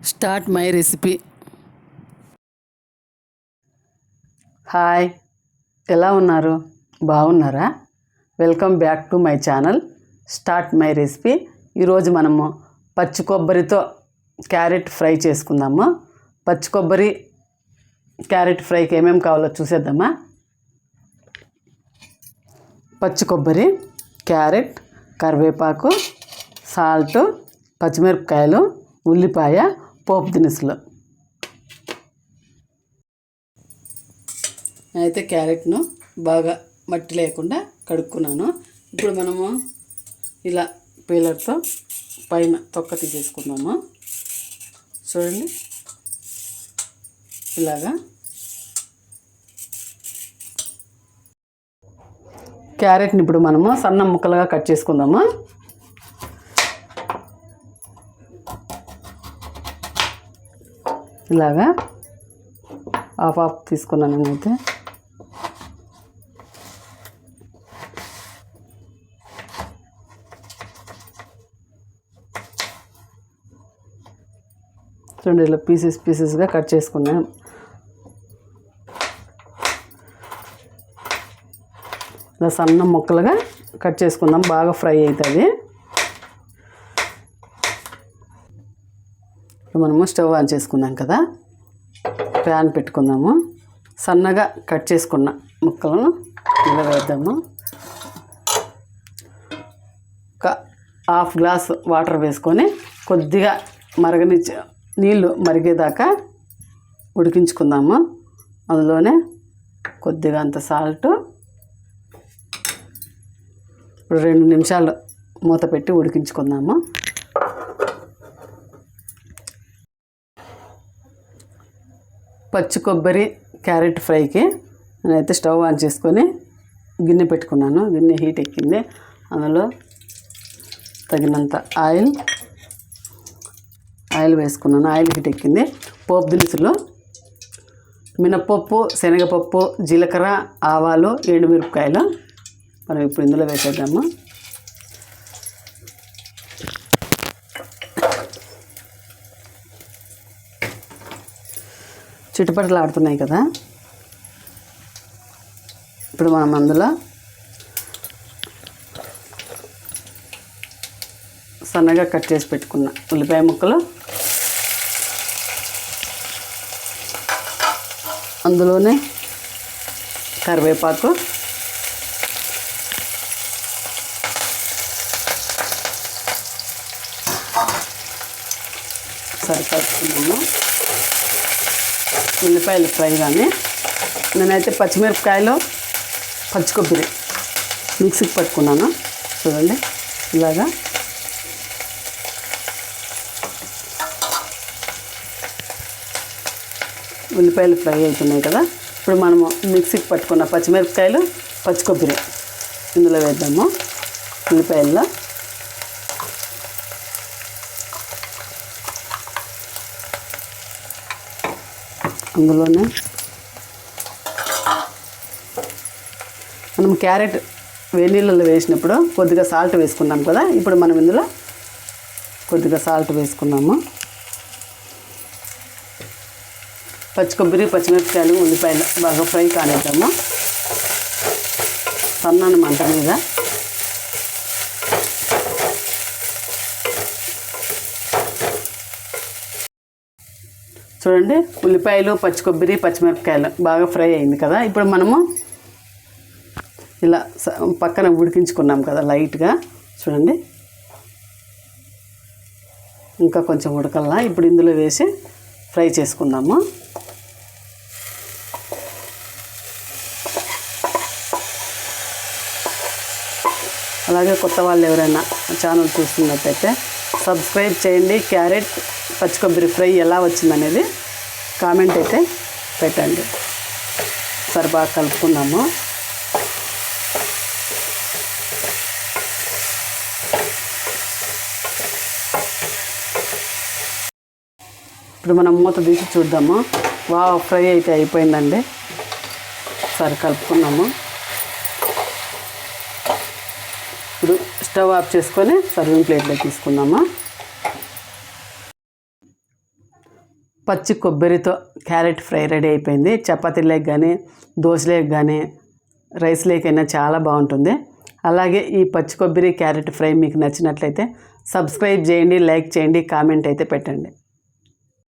Start my recipe. Hi ఎలా ఉన్నారు? బాగున్నారా? Welcome back to my channel start my recipe. ఈరోజు మనము పచ్చి కొబ్బరితో క్యారెట్ ఫ్రై చేసుకుందాము? పచ్చి కొబ్బరి క్యారెట్ ఫ్రైకి ఏమేమి కావాలో చూసేద్దామా? పచ్చి కొబ్బరి క్యారెట్ కరివేపాకు సాల్ట్ పచ్చిమిరపకాయలు ఉల్లిపాయ పోపు దినుసులు. అయితే క్యారెట్ను బాగా మట్టి లేకుండా కడుక్కున్నాను. ఇప్పుడు మనము ఇలా పీలర్తో పైన తొక్క తీసేసుకుందాము. చూడండి. ఇలాగా. క్యారెట్ని ఇప్పుడు మనము సన్న ముక్కలుగా కట్ చేసుకుందాము. ఇలాగా హాఫ్ హాఫ్ తీసుకున్నాను నేనైతే. చూడండి ఇలా పీసెస్ పీసెస్గా కట్ చేసుకున్నాను. ఇలా సన్న ముక్కలుగా కట్ చేసుకుందాం బాగా ఫ్రై అవుతుంది ఇప్పుడు మనము స్టవ్ ఆన్ చేసుకుందాం కదా. ప్యాన్ పెట్టుకుందాము. సన్నగా కట్ చేసుకున్న ముక్కలను ఇలా వేద్దాము ఒక హాఫ్ గ్లాస్ వాటర్ వేసుకొని కొద్దిగా మరగనిచ్చి నీళ్ళు మరిగేదాకా ఉడికించుకుందాము. అందులోనే కొద్దిగా అంత సాల్ట్ ఇప్పుడు రెండు నిమిషాలు మూత పెట్టి ఉడికించుకుందాము. పచ్చి కొబ్బరి క్యారెట్ ఫ్రైకి నేనైతే స్టవ్ ఆన్ చేసుకొని గిన్నె పెట్టుకున్నాను. గిన్నె హీట్ ఎక్కింది. అందులో తగినంత ఆయిల్ ఆయిల్ వేసుకున్నాను. ఆయిల్ హీట్ ఎక్కింది. పోపు దినుసులు మినప్పప్పు శనగపప్పు జీలకర్ర ఆవాలు ఎండుమిరపకాయలు. మనం ఇప్పుడు ఇందులో వేసేద్దాము. చిటుపటలు ఆడుతున్నాయి కదా. ఇప్పుడు మనం అందులో సన్నగా కట్ చేసి పెట్టుకున్న ఉల్లిపాయ ముక్కలు అందులోనే కరివేపాకు సరిపడుతున్నాము. ఉల్లిపాయలు ఫ్రై కానీ నేనైతే పచ్చిమిరపకాయలు పచ్చి కొబ్బరి మిక్సీకి పట్టుకున్నాను. చూడండి ఇలాగా. ఉల్లిపాయలు ఫ్రై అవుతున్నాయి కదా ఇప్పుడు మనము మిక్సీకి పట్టుకున్న పచ్చిమిరపకాయలు పచ్చి కొబ్బరి ఇందులో వేద్దాము. ఉల్లిపాయల్లో అందులోనే. మనం క్యారెట్ వేడి నీళ్ళలో వేసినప్పుడు కొద్దిగా సాల్ట్ వేసుకున్నాం కదా ఇప్పుడు మనం ఇందులో కొద్దిగా సాల్ట్ వేసుకున్నాము. పచ్చి కొబ్బరి పచ్చిమిరపకాయలు ఉల్లిపాయలు బాగా ఫ్రై కానిద్దాము. సన్నాను మంట మీద. చూడండి. ఉల్లిపాయలు పచ్చి కొబ్బరి పచ్చిమిరపకాయలు బాగా ఫ్రై అయింది కదా. ఇప్పుడు మనము ఇలా స- పక్కన ఉడికించుకున్నాం కదా లైట్గా. చూడండి. ఇంకా కొంచెం ఉడకల్లా. ఇప్పుడు ఇందులో వేసి ఫ్రై చేసుకుందాము. అలాగే కొత్త వాళ్ళు ఎవరైనా ఛానల్ చూస్తున్నట్టయితే సబ్స్క్రైబ్ చేయండి. క్యారెట్ పచ్చి కొబ్బరి ఫ్రై ఎలా వచ్చిందనేది కామెంట్ అయితే పెట్టండి. సరే బాగా కలుపుకున్నాము ఇప్పుడు మనం మూత తీసి చూద్దాము. వా ఫ్రై అయితే అయిపోయిందండి. సరే కలుపుకున్నాము ఇప్పుడు స్టవ్ ఆఫ్ చేసుకొని సర్వింగ్ ప్లేట్లో తీసుకుందామా? పచ్చి కొబ్బరితో క్యారెట్ ఫ్రై రెడీ అయిపోయింది. చపాతీలకు కానీ దోశలకు కానీ రైస్లేకైనా చాలా బాగుంటుంది. అలాగే ఈ పచ్చి కొబ్బరి క్యారెట్ ఫ్రై మీకు నచ్చినట్లయితే సబ్స్క్రైబ్ చేయండి లైక్ చేయండి కామెంట్ అయితే పెట్టండి.